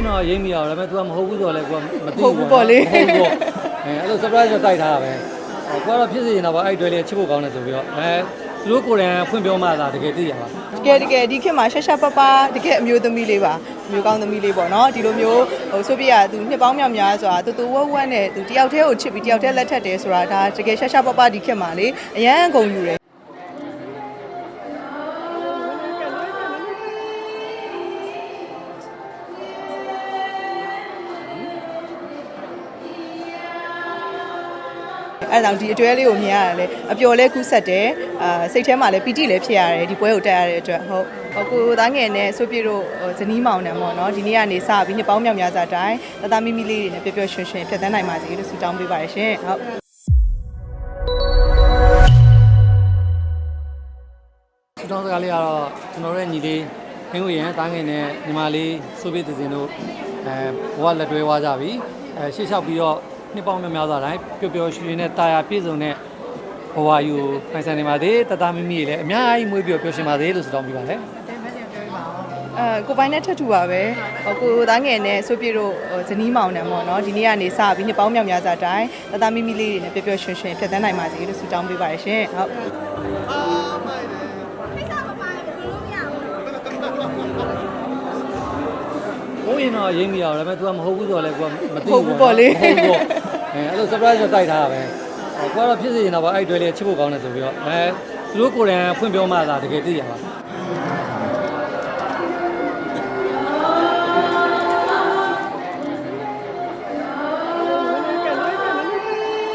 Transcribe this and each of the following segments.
ရင်တော့ရိမ့်မိရအောင်ဒါပေမဲ့ तू ကမဟုတ်ဘူးဆိုတော့လည်း तू ကမသိဟုတ်ဘူးပေါ့လေမဟုတ်ဘူးပေါ့အဲအဲ့လို surprise တော့တိုက်ထားတာပဲဟိုကတော့ဖြစ်စီနေတာပါအဲ့တွဲလေးချစ်ဖို့ကောင်းတယ်ဆိုပြီးတော့အဲသူတို့ကိုယ်တိုင်ဖွင့်ပြောမှသာတကယ်သိရပါတကယ်တကယ်ဒီခေတ်မှာရှာရှာပပတကယ်အမျိုးသမီးလေးပါအမျိုးကောင်းသမီးလေးပေါ့နော်ဒီလိုမျိုးဟိုဆိုပြရသူနှစ်ပေါင်းများများဆိုတာတူတူဝက်ဝက်နဲ့သူတယောက်တည်းကိုချစ်ပြီးတယောက်တည်းလက်ထပ်တယ်ဆိုတာဒါတကယ်ရှာရှာပပဒီခေတ်မှာလေအရန်အကုန်ယူတယ် အဲ့ဒါကြောင့်ဒီအတွဲလေးကိုမြင်ရတယ်လေအပျော်လဲကူးဆက်တယ်အာစိတ်ထဲမှာလည်းပီတိလည်းဖြစ်ရတယ်ဒီပွဲကိုတက်ရတဲ့အတွက်ဟုတ်ဟိုကိုသားငယ်နဲ့ဆိုပြတို့ဟိုဇနီးမောင်နဲ့ပေါ့နော်ဒီနေ့ကနေစပြီးနှစ်ပေါင်းမြောက်များစွာတိုင်တသားမိမိလေးတွေနဲ့ပျော်ပျော်ရွှင်ရွှင်ဖြတ်သန်းနိုင်ပါစေလို့ဆုတောင်းပေးပါရရှင်ဟုတ်ဆူတောင်းစကားလေးကတော့ကျွန်တော်တို့ရဲ့ညီလေးခင်းဝေရန်တားငယ်နဲ့ညီမလေးစိုးပြေသစင်တို့အဲဘဝလက်တွဲသွားကြပြီအဲရှေ့လျှောက်ပြီးတော့ နှစ်ပေါင်းများများစွာတိုင်းပျော်ပျော်ရွှင်ရွှင်နဲ့တာယာပြည့်စုံတဲ့ဘဝယူပိုင်ဆိုင်နေပါသေးတသားမိမိတွေလည်းအများကြီးမွေးပျော်ပျော်ရှင်ပါသေးလို့ဆုတောင်းပေးပါလေအဲကိုပိုင်းနဲ့ထပ်ထူပါပဲဟိုကိုသားငယ်နဲ့ဆိုပြတို့ဟိုဇနီးမောင်နဲ့ပေါ့နော်ဒီနေ့ကနေစပြီးနှစ်ပေါင်းမြောက်များစွာတိုင်တသားမိမိလေးတွေနဲ့ပျော်ပျော်ရွှင်ရွှင်ဖြတ်သန်းနိုင်ပါစေလို့ဆုတောင်းပေးပါရရှင်ဟုတ်ဘိုးရင်တော့ရိမ့်မိရအောင်ဒါပေမဲ့ तू ကမဟုတ်ဘူးဆိုတော့လည်း तू ကမသိဟုတ်ဘူးပေါ့လေမဟုတ်ဘူးပေါ့ အဲအဲ့လို surprise တော့တိုက်ထားတာပဲဟိုကတော့ဖြစ်စီနေတာပါအဲ့တွဲလေးချစ်ဖို့ကောင်းတယ်ဆိုပြီးတော့အဲသူတို့ကိုယ်တိုင်ဖွင့်ပြောမှသာတကယ်သိရပါမနေ့ကဆု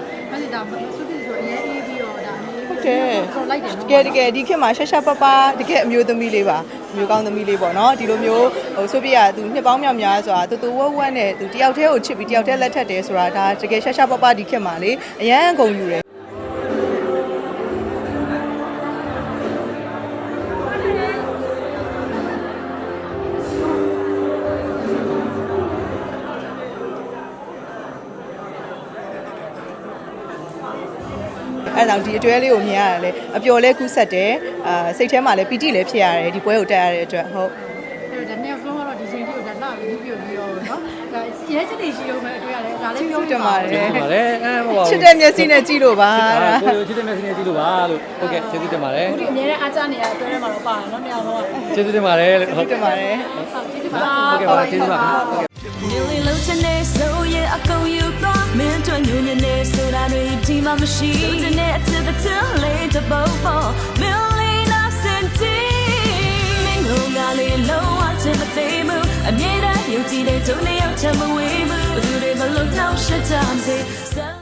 တိဆိုအရင်အေးပြီးတော့ဒါမျိုး ဟုတ်တယ်ဆိုလိုက်တယ်တနော်ကယ်တကယ်ဒီခေတ်မှာရှာရှာပပတကယ်အမျိုးသမီးလေးပါအမျိုးကောင်းသမီးလေးပေါ့နော်ဒီလိုမျိုးဟိုဆိုပြရသူနှစ်ပေါင်းများများဆိုတာတူတူဝက်ဝက်နဲ့သူတယောက်တည်းကိုချစ်ပြီးတယောက်တည်းလက်ထပ်တယ်ဆိုတာဒါတကယ်ရှာရှာပပဒီခေတ်မှာလေအရန်အကုန်ယူတယ် အဲ့ဒါကြောင့်ဒီအတွဲလေးကိုမြင်ရတယ်လေအပျော်လဲကူးဆက်တယ်အာစိတ်ထဲမှာလည်းပီတိလည်းဖြစ်ရတယ်ဒီပွဲကိုတက်ရတဲ့အတွက်ဟုတ်အဲ့ဒါနဲ့ဆုံးတော့ဒီချိန်ကြီးကိုဒါလာပြီးပြုတ်ပြီးတော့နော်ဒါရဲချစ်နေရှိအောင်ပဲတွေ့ရတယ်ဒါလည်းပြောတင်ပါတယ်ကျေးဇူးပါတယ်အဲမဟုတ်ပါဘူးချစ်တဲ့မျက်စိနဲ့ကြည့်လို့ပါကိုယ်ချစ်တဲ့ message နဲ့ကြည့်လို့ပါလို့ဟုတ်ကဲ့ကျေးဇူးတင်ပါတယ်ခုဒီအများနဲ့အားကြနေရအတွဲထဲမှာတော့ပါတယ်နော်မြောင်တော့ကျေးဇူးတင်ပါတယ်လို့ဟုတ်တင်ပါတယ်ဟုတ်ကျေးဇူးပါဟုတ်ကဲ့ပါကျေးဇူးပါ re di ma machine so ne to the till late to bobo million of senti min go ga le low I to the theme အမြဲတမ်းယုံကြည်တဲ့သူနဲ့ရောက်ချင်မဝေးဘူးဘယ်သူတွေမလို့တော့ရှစ်တမ်းစေ